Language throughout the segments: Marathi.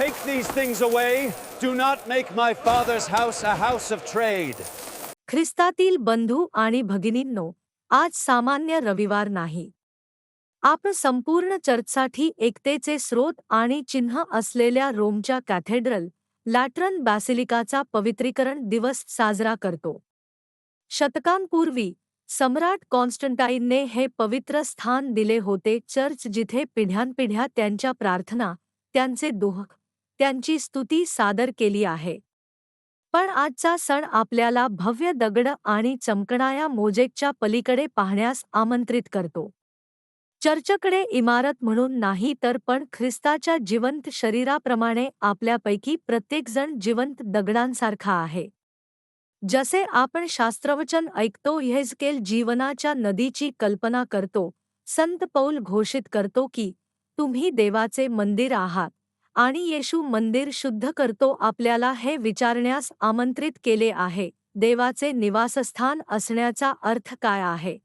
take these things away. Do not make my father's house a house of trade. ख्रिस्तातील बंधू आणि भगिनींनो आज सामान्य रविवार नाही आपण संपूर्ण चर्चसाठी एकतेचे स्रोत आणि चिन्ह असलेल्या रोमच्या कॅथेड्रल लॅटरन बॅसिलिकाचा पवित्रीकरण दिवस साजरा करतो शतकांपूर्वी सम्राट कॉन्स्टंटाईनने हे पवित्र स्थान दिले होते चर्च जिथे पिढ्यानपिढ्या त्यांच्या प्रार्थना त्यांचे दोह त्यांची स्तुती सादर केली आहे. पण आजचा सण आपल्याला भव्य दगड आणि चमकणाया मोजेकच्या पलीकडे पाहण्यास आमंत्रित करतो. चर्चकडे इमारत म्हणून नाही तर पण ख्रिस्ताच्या जिवंत शरीराप्रमाणे आपल्यापैकी प्रत्येकजण जिवंत दगडांसारखा आहे. जसे आपण शास्त्रवचन ऐकतो हेजकेल जीवनाच्या नदीची कल्पना करतो संत पौल घोषित करतो की तुम्ही देवाचे मंदिर आहात. आणि येशू मंदिर शुद्ध करतो आपल्याला हे विचारण्यास आमंत्रित केले आहे. देवाचे निवासस्थान असण्याचा अर्थ काय आहे?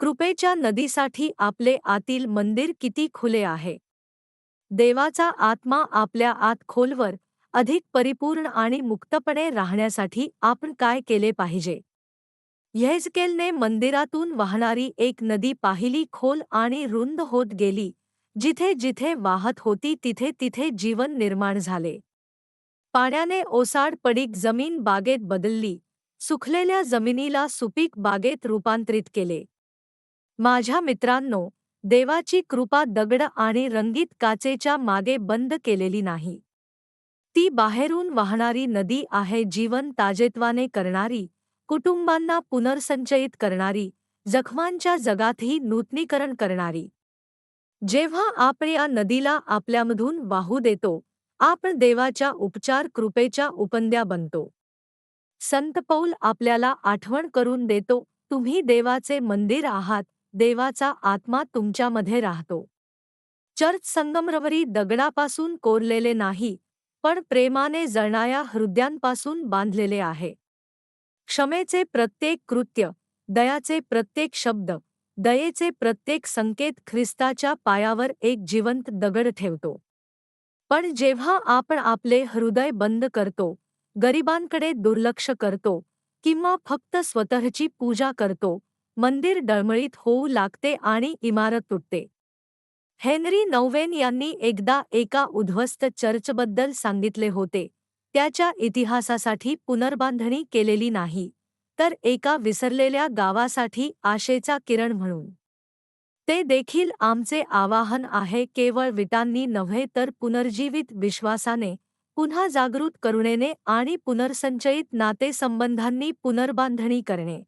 कृपेच्या नदीसाठी आपले आतील मंदिर किती खुले आहे? देवाचा आत्मा आपल्या आत खोलवर अधिक परिपूर्ण आणि मुक्तपणे राहण्यासाठी आपण काय केले पाहिजे? येहजकेलने मंदिरातून वाहणारी एक नदी पाहिली खोल आणि रुंद होत गेली. जिथे जिथे वाहत होती तिथे तिथे जीवन निर्माण झाले. पाण्याने ओसाड पडीक जमीन बागेत बदलली. सुखलेल्या जमिनीला सुपीक बागेत रूपांतरित केले. माझ्या मित्रांनो देवाची कृपा दगड आणि रंगीत काचेच्या मागे बंद केलेली नाही. ती बाहेरून वाहणारी नदी आहे जीवन ताजेत्वाने करणारी कुटुंबांना पुनर्संचयित करणारी जखमांच्या जगातही नूतनीकरण करणारी. जेव्हा आपण या नदीला आपल्यामधून वाहू देतो आपण देवाच्या उपचार कृपेच्या उपंद्या बनतो. संत पौल आपल्याला आठवण करून देतो तुम्ही देवाचे मंदिर आहात देवाचा आत्मा तुमच्यामध्ये राहतो. चर्च संगमरवरी दगडापासून कोरलेले नाही पण प्रेमाने जळणाऱ्या हृदयांपासून बांधलेले आहे. क्षमेचे प्रत्येक कृत्य दयाचे प्रत्येक शब्द दयेचे प्रत्येक संकेत ख्रिस्ताच्या पायावर एक जिवंत दगड ठेवतो. पण जेव्हा आपण आपले हृदय बंद करतो गरिबांकडे दुर्लक्ष करतो किंवा फक्त स्वतःची पूजा करतो मंदिर डळमळीत होऊ लागते आणि इमारत तुटते. हेनरी नौवेन यांनी एकदा एका उद्ध्वस्त चर्चबद्दल सांगितले होते त्याच्या इतिहासासाठी पुनर्बांधणी केलेली नाही. तर एका विसरलेल्या गावासाठी आशेचा किरण म्हणून. ते देखील आमचे आवाहन आहे केवळ विटांनी नव्हे तर पुनर्जीवित विश्वासाने पुन्हा जागृत करुणेने आणि पुनर्संचयित नातेसंबंधांनी पुनर्बांधणी करणे.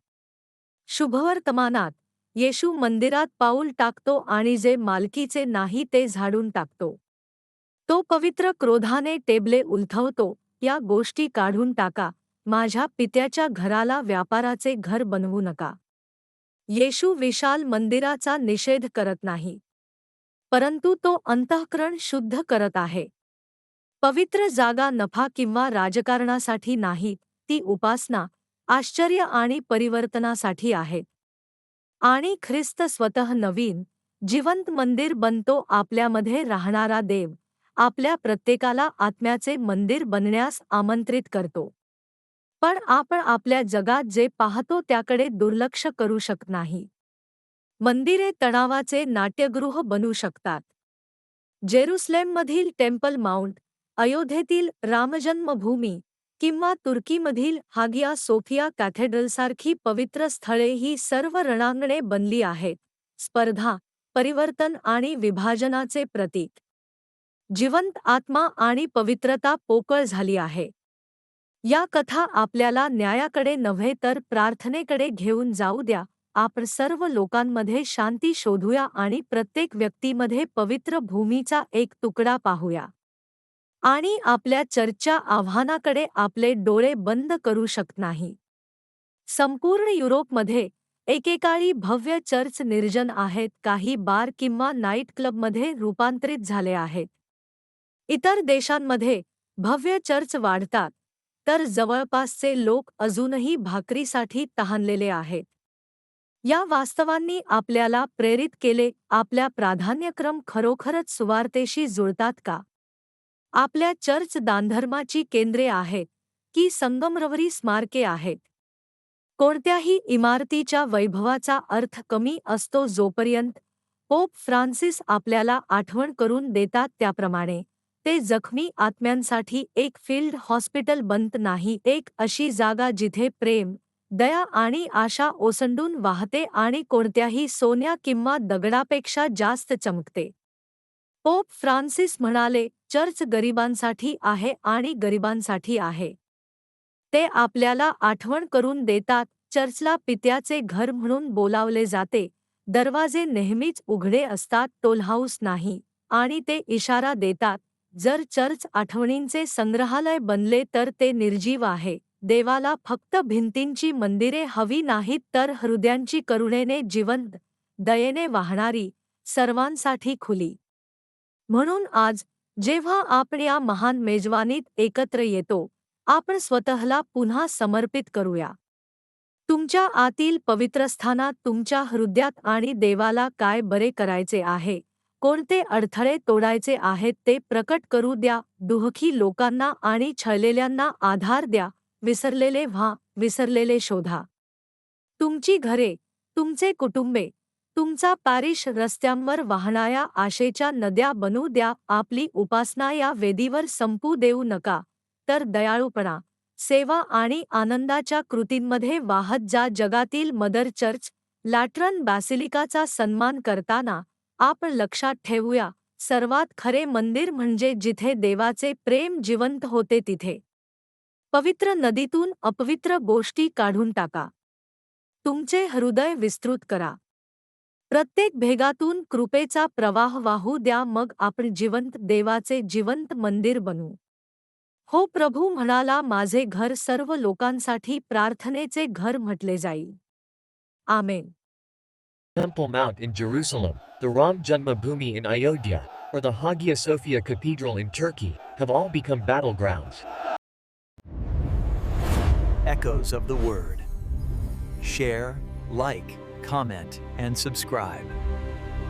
शुभवर्तमानात येशू मंदिरात पाऊल टाकतो आणि जे मालकीचे नाही ते झाडून टाकतो. तो पवित्र क्रोधाने टेबले उलथवतो या गोष्टी काढून टाका माझ्या पित्याच्या घराला व्यापाराचे घर बनवू नका. येशू विशाल मंदिराचा निषेध करत नाही. परंतु तो अंतःकरण शुद्ध करत आहे. पवित्र जागा नफा किंवा राजकारणासाठी नाही ती उपासना आश्चर्य आणि परिवर्तनासाठी आहे. आणि ख्रिस्त स्वतः नवीन जिवंत मंदिर बनतो आपल्यामध्ये राहणारा देव आपल्या प्रत्येकाला आत्म्याचे मंदिर बनण्यास आमंत्रित करतो. पण आपण आपल्या जगात जे पाहतो त्याकडे दुर्लक्ष करू शकत नाही. मंदिरे तणावाचे नाट्यगृह बनू शकतात. जेरुसलेममधील टेम्पल माउंट अयोध्येतील रामजन्मभूमी किंवा तुर्कीमधील हागिया सोफिया कॅथेड्रलसारखी पवित्र स्थळे ही सर्व रणांगणे बनली आहेत. स्पर्धा परिवर्तन आणि विभाजनाचे प्रतीक. जिवंत आत्मा आणि पवित्रता पोकळ झाली आहे. या कथा आपल्याला न्यायाकडे नव्हे तर प्रार्थनेकडे घेऊन जाऊ द्या. आपण सर्व लोकांमध्ये शांती शोधूया आणि प्रत्येक व्यक्तीमध्ये पवित्र भूमीचा एक तुकडा पाहूया. आणि आपल्या चर्चच्या आव्हानाकडे आपले डोळे बंद करू शकत नाही. संपूर्ण युरोपमध्ये एकेकाळी भव्य चर्च निर्जन आहेत. काही बार किंवा नाईट क्लबमध्ये रूपांतरित झाले आहेत. इतर देशांमध्ये भव्य चर्च वाढतात. तर जवळपासचे लोक अजूनही भाकरीसाठी तहानलेले आहेत. या वास्तवांनी आपल्याला प्रेरित केले आपल्या प्राधान्यक्रम खरोखरच सुवार्तेशी जुळतात का? आपल्या चर्च दानधर्माची केंद्रे आहेत की संगमरवरी स्मारके आहेत? कोणत्याही इमारतीच्या वैभवाचा अर्थ कमी असतो जोपर्यंत पोप फ्रान्सिस आपल्याला आठवण करून देतात त्याप्रमाणे. ते जखमी आत्म्यांसाठी एक फील्ड हॉस्पिटल बनत नाही एक अशी जागा जिथे प्रेम दया आणि आशा ओसंडून वाहते आणि कोणत्याही सोन्या किंवा दगडापेक्षा जास्त चमकते. पोप फ्रान्सिस म्हणाले चर्च गरिबांसाठी आहे आणि गरिबांसाठी आहे. ते आपल्याला आठवण करून देतात चर्चला पित्याचे घर म्हणून बोलावले जाते. दरवाजे नेहमीच उघडे असतात टोलहाऊस नाही आणि ते इशारा देतात. जर चर्च आठवणींचे संग्रहालय बनले तर ते निर्जीव आहे. देवाला फक्त भिंतींची मंदिरे हवी नाहीत तर हृदयांची करुणेने जिवंत दयेने वाहणारी सर्वांसाठी खुली. म्हणून आज जेव्हा आपण या महान मेजवानीत एकत्र येतो आपण स्वतःला पुन्हा समर्पित करूया. तुमच्या आतील पवित्रस्थानात तुमच्या हृदयात आणि देवाला काय बरे करायचे आहे? कोणते अडथळे तोडायचे आहेत ते प्रकट करू द्या. दुःखी लोकांना आणि छळलेल्यांना आधार द्या. विसरलेले व्हा. विसरलेले शोधा. तुमची घरे तुमचे कुटुंबे तुमचा पॅरिश रस्त्यांवर वाहणाऱ्या आशेच्या नद्या बनू द्या. आपली उपासना या वेदीवर संपू देऊ नका. तर दयाळूपणा सेवा आणि आनंदाच्या कृतींमध्ये वाहत जा. जगातील मदर चर्च लॅटरन बॅसिलिकाचा सन्मान करताना आपण लक्षात ठेवूया सर्वात खरे मंदिर म्हणजे जिथे देवाचे प्रेम जिवंत होते तिथे. पवित्र नदीतून अपवित्र गोष्टी काढून टाका. तुमचे हृदय विस्तृत करा. प्रत्येक भेगातून कृपेचा प्रवाह वाहू द्या मग आपण जिवंत देवाचे जिवंत मंदिर बनू. हो प्रभू म्हणाला माझे घर सर्व लोकांसाठी प्रार्थनेचे घर म्हटले जाईल. आमेन. Temple Mount in Jerusalem, the Ram Janmabhoomi in Ayodhya, or the Hagia Sophia Cathedral in Turkey have all become battlegrounds. Echoes of the Word. Share, like, comment, and subscribe.